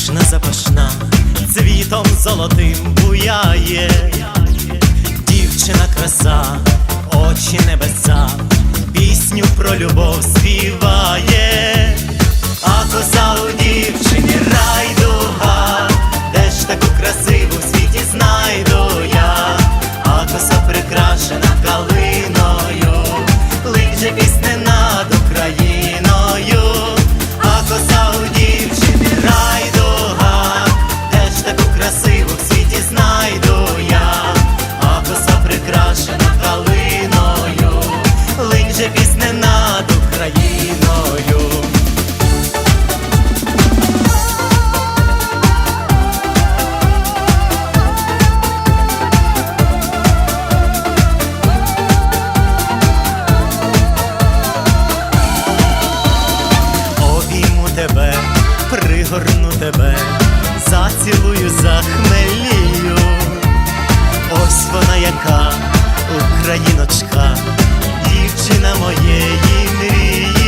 ніжна запашна, цвітом золотим буяє, дівчина краса, очі небеса, пісню про любов співає, а коса пригорну тебе, зацілую, захмелію. Ось вона яка, україночка, дівчина моєї мрії.